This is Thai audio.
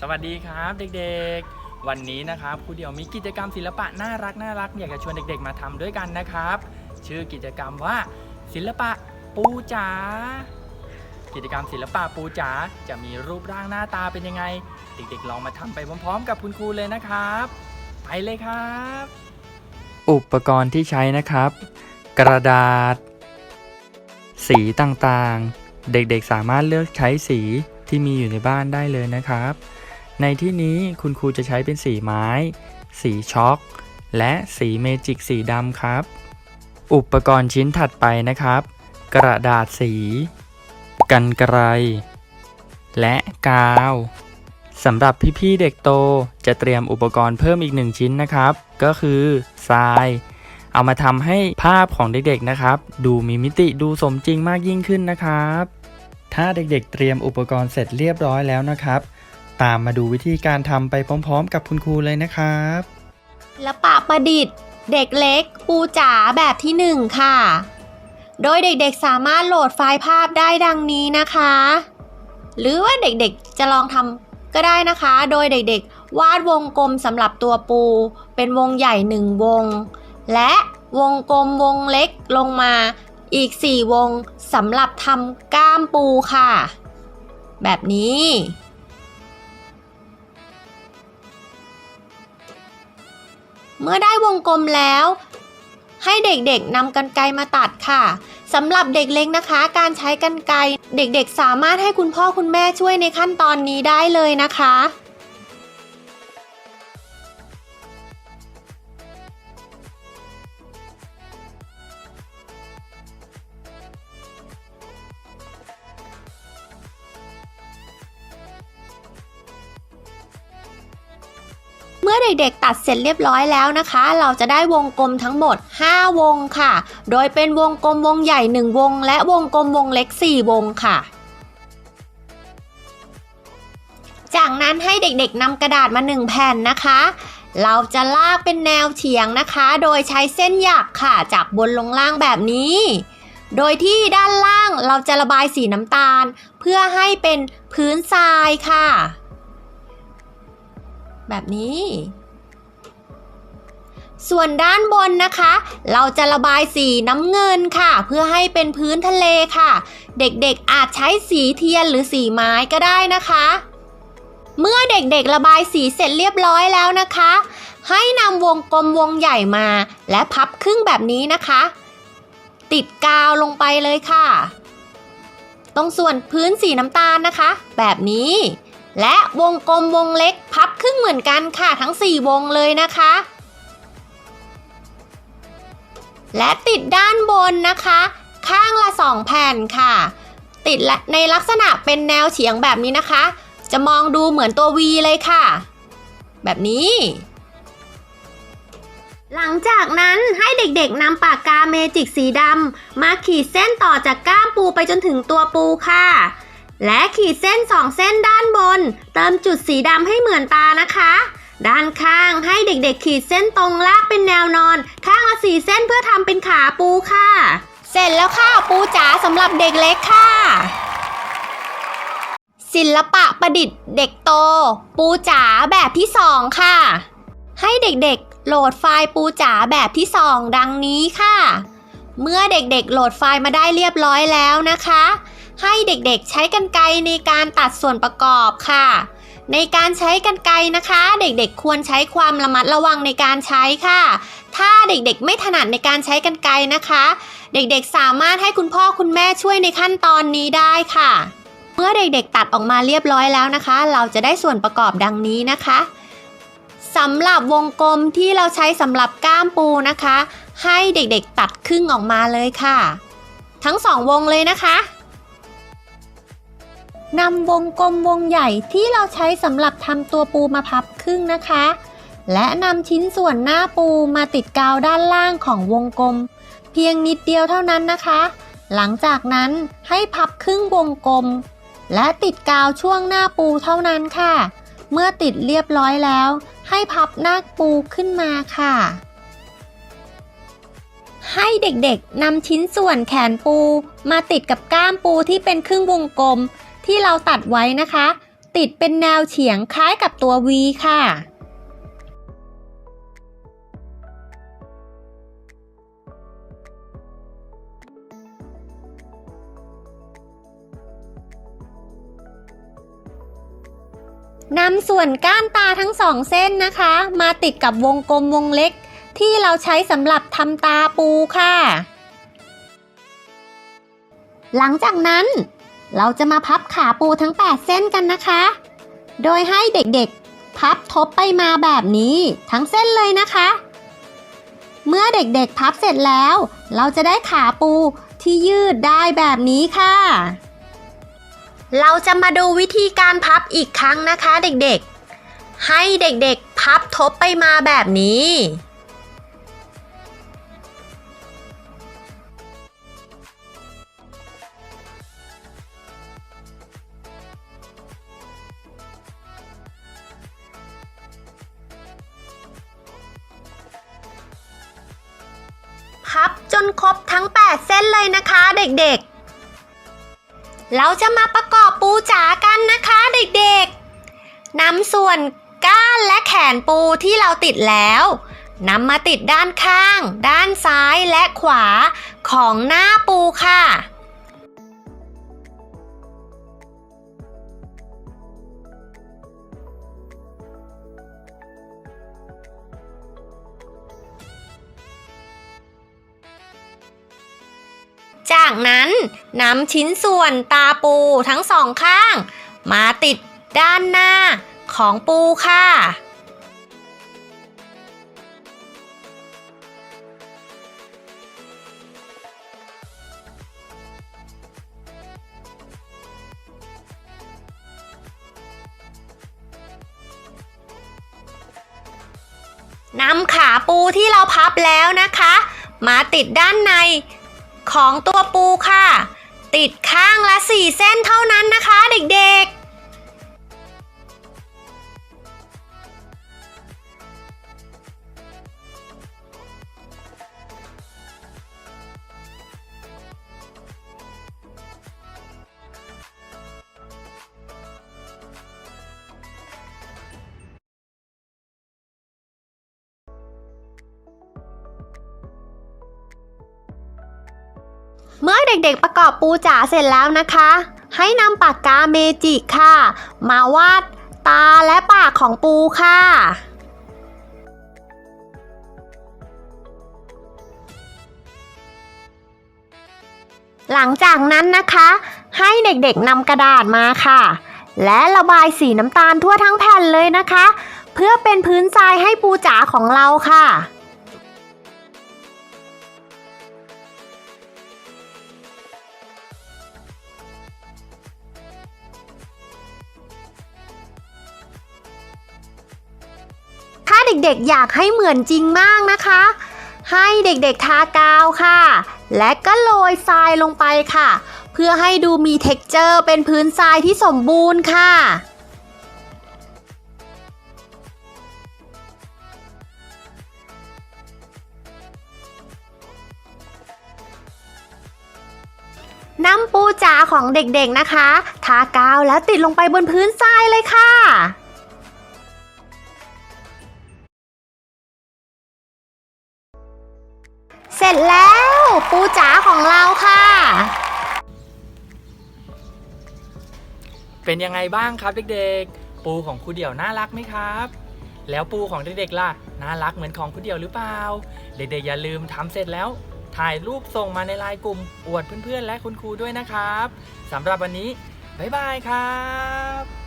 สวัสดีครับเด็กๆ วันนี้นะครับครูเดี่ยวมีกิจกรรมศิลปะน่ารักน่ารักอยากจะชวนเด็กๆมาทำด้วยกันนะครับ ชื่อกิจกรรมว่า ศิลปะปูจ๋ากิจกรรมศิลปะปูจ๋าจะมีรูปร่างหน้าตาเป็นยังไง เด็กๆ ลองมาทำไปพร้อมๆ กับคุณครูเลยนะครับ ไปเลยครับ อุปกรณ์ที่ใช้นะครับ กระดาษ สีต่างๆ เด็กๆสามารถเลือกใช้สีที่มีอยู่ในบ้านได้เลยนะครับ ในที่นี้คุณครูจะใช้เป็นสีไม้ สีช็อก และสีเมจิกสีดำครับ อุปกรณ์ชิ้นถัดไปนะครับ กระดาษสี กันไกร และกาวสำหรับพี่ๆเด็กโตจะเตรียมอุปกรณ์เพิ่มอีกหนึ่งชิ้นนะครับ ก็คือทราย เอามาทำให้ภาพของเด็กๆนะครับ ดูมีมิติดูสมจริงมากยิ่งขึ้นนะครับ ถ้าเด็กๆเตรียมอุปกรณ์เสร็จเรียบร้อยแล้วนะครับ ตามมาดูวิธีการทำไปพร้อมๆ กับคุณครูเลยนะครับศิลปะประดิษฐ์ เด็กเล็ก ปูจ๋าแบบที่1ค่ะ โดยเด็กๆสามารถโหลดไฟล์ภาพได้ดังนี้นะคะ หรือว่าเด็กๆจะลองทำก็ได้นะคะ โดยเด็กๆ วาดวงกลมสำหรับตัวปู เป็นวงใหญ่1วง และวงกลมวงเล็กลงมาอีก 4 วงสำหรับทำก้ามปูค่ะ แบบนี้ เมื่อได้วงกลมแล้ว ให้เด็กๆนำกันไกรมาตัดค่ะสำหรับเด็กเล็กนะคะ การใช้กันไกรเด็กๆสามารถให้คุณพ่อคุณแม่ช่วยในขั้นตอนนี้ได้เลยนะคะ เมื่อเด็กๆตัดเสร็จเรียบร้อยแล้วนะคะ เราจะได้วงกลมทั้งหมด 5 วงค่ะ โดยเป็นวงกลมวงใหญ่ 1 วง และวงกลมวงเล็ก 4 วงค่ะจากนั้นให้เด็กๆนำกระดาษมา1แผ่นนะคะ เราจะลากเป็นแนวเฉียงนะคะ โดยใช้เส้นหยักค่ะ จากบนลงล่างแบบนี้ โดยที่ด้านล่างเราจะระบายสีน้ำตาล เพื่อให้เป็นพื้นทรายค่ะ แบบนี้ ส่วนด้านบนนะคะ เราจะระบายสีน้ำเงินค่ะ เพื่อให้เป็นพื้นทะเลค่ะ เด็กๆอาจใช้สีเทียนหรือสีไม้ก็ได้นะคะ เมื่อเด็กๆระบายสีเสร็จเรียบร้อยแล้วนะคะ ให้นำวงกลมวงใหญ่มา และพับครึ่งแบบนี้นะคะ ติดกาวลงไปเลยค่ะ ตรงส่วนพื้นสีน้ำตาลนะคะ แบบนี้และวงกลมวงเล็ก รึ่งเหมือนกันค่ะทั้ง 4 วงเลยนะคะ และติดด้านบนนะคะ ข้างละ 2 แผ่นค่ะ ติดในลักษณะเป็นแนวเฉียงแบบนี้นะคะ จะมองดูเหมือนตัว V เลยค่ะ แบบนี้ หลังจากนั้นให้เด็กๆนำปากกาเมจิกสีดำมาขีดเส้นต่อจากก้ามปูไปจนถึงตัวปูค่ะ และขีดเส้น2เส้นด้านบน เติมจุดสีดำให้เหมือนตานะคะ ด้านข้างให้เด็กๆขีดเส้นตรงลากเป็นแนวนอน ข้างละสีเส้นเพื่อทำเป็นขาปูค่ะ เสร็จแล้วค่ะปูจ๋าสำหรับเด็กเล็กค่ะ ศิลปะประดิษฐ์เด็กโต ปูจ๋าแบบที่2ค่ะ ให้เด็กๆโหลดไฟล์ปูจ๋าแบบที่2ดังนี้ค่ะ เมื่อเด็กๆโหลดไฟล์มาได้เรียบร้อยแล้วนะคะ ให้เด็กๆใช้กรรไกรในการตัดส่วนประกอบค่ะ ในการใช้กรรไกรนะคะ เด็กๆควรใช้ความระมัดระวังในการใช้ค่ะ ถ้าเด็กๆไม่ถนัดในการใช้กรรไกรนะคะ เด็กๆสามารถให้คุณพ่อคุณแม่ช่วยในขั้นตอนนี้ได้ค่ะ เมื่อเด็กๆตัดออกมาเรียบร้อยแล้วนะคะ เราจะได้ส่วนประกอบดังนี้นะคะสำหรับวงกลมที่เราใช้สำหรับก้ามปูนะคะ ให้เด็กๆตัดครึ่งออกมาเลยค่ะ ทั้งสองวงเลยนะคะ นำวงกลมวงใหญ่ที่เราใช้สำหรับทำตัวปูมาพับครึ่งนะคะ และนำชิ้นส่วนหน้าปูมาติดกาวด้านล่างของวงกลม เพียงนิดเดียวเท่านั้นนะคะ หลังจากนั้นให้พับครึ่งวงกลม และติดกาวช่วงหน้าปูเท่านั้นค่ะ เมื่อติดเรียบร้อยแล้ว ให้พับหน้าปูขึ้นมาค่ะ ให้เด็กๆนำชิ้นส่วนแขนปู มาติดกับก้ามปูที่เป็นครึ่งวงกลม ที่เราตัดไว้นะคะ ติดเป็นแนวเฉียงคล้ายกับตัว V ค่ะ นำส่วนก้านตาทั้งสองเส้นนะคะ มาติดกับวงกลมวงเล็ก ที่เราใช้สำหรับทำตาปูค่ะ หลังจากนั้น เราจะมาพับขาปูทั้ง 8 เส้นกันนะคะ โดยให้เด็กๆ พับทบไปมาแบบนี้ทั้งเส้นเลยนะคะ เมื่อเด็กๆ พับเสร็จแล้ว เราจะได้ขาปูที่ยืดได้แบบนี้ค่ะ เราจะมาดูวิธีการพับอีกครั้งนะคะ เด็กๆ ให้เด็กๆ พับทบไปมาแบบนี้ พับจนครบทั้ง 8 เส้นเลยนะคะเด็กๆ เราจะมาประกอบปูจ๋ากันนะคะเด็กๆนำส่วนก้านและแขนปูที่เราติดแล้วนำมาติดด้านข้าง ด้านซ้ายและขวาของหน้าปูค่ะ จากนั้นนำชิ้นส่วนตาปูทั้งสองข้าง มาติดด้านหน้าของปูค่ะ นำขาปูที่เราพับแล้วนะคะ มาติดด้านใน ของตัวปูค่ะ ติดข้างละสี่เส้นเท่านั้นนะคะเด็กๆ เมื่อเด็กๆประกอบปูจ๋าเสร็จแล้วนะคะ ให้นำปากกาเมจิกค่ะ มาวาดตาและปากของปูค่ะ หลังจากนั้นนะคะ ให้เด็กๆนำกระดาษมาค่ะ และระบายสีน้ำตาลทั่วทั้งแผ่นเลยนะคะ เพื่อเป็นพื้นทรายให้ปูจ๋าของเราค่ะ ด็กๆ อยากให้เหมือนจริงมากนะคะ ให้เด็กๆทากาวค่ะ และก็โรยทรายลงไปค่ะ เพื่อให้ดูมีเท็กเจอร์เป็นพื้นทรายที่สมบูรณ์ค่ะน้ำปูจ๋าของเด็กๆนะคะ ทากาวแล้วติดลงไปบนพื้นทรายเลยค่ะ ปูจ๋าของเราค่ะ เป็นยังไงบ้างครับเด็กๆ ปูของครูเดี่ยวน่ารักไหมครับ แล้วปูของเด็กๆล่ะ น่ารักเหมือนของครูเดี่ยวหรือเปล่า เด็กๆอย่าลืมทำเสร็จแล้ว ถ่ายรูปส่งมาในไลน์กลุ่ม อวดเพื่อนๆ และคุณครูด้วยนะครับสำหรับวันนี้ บ๊ายบายครับ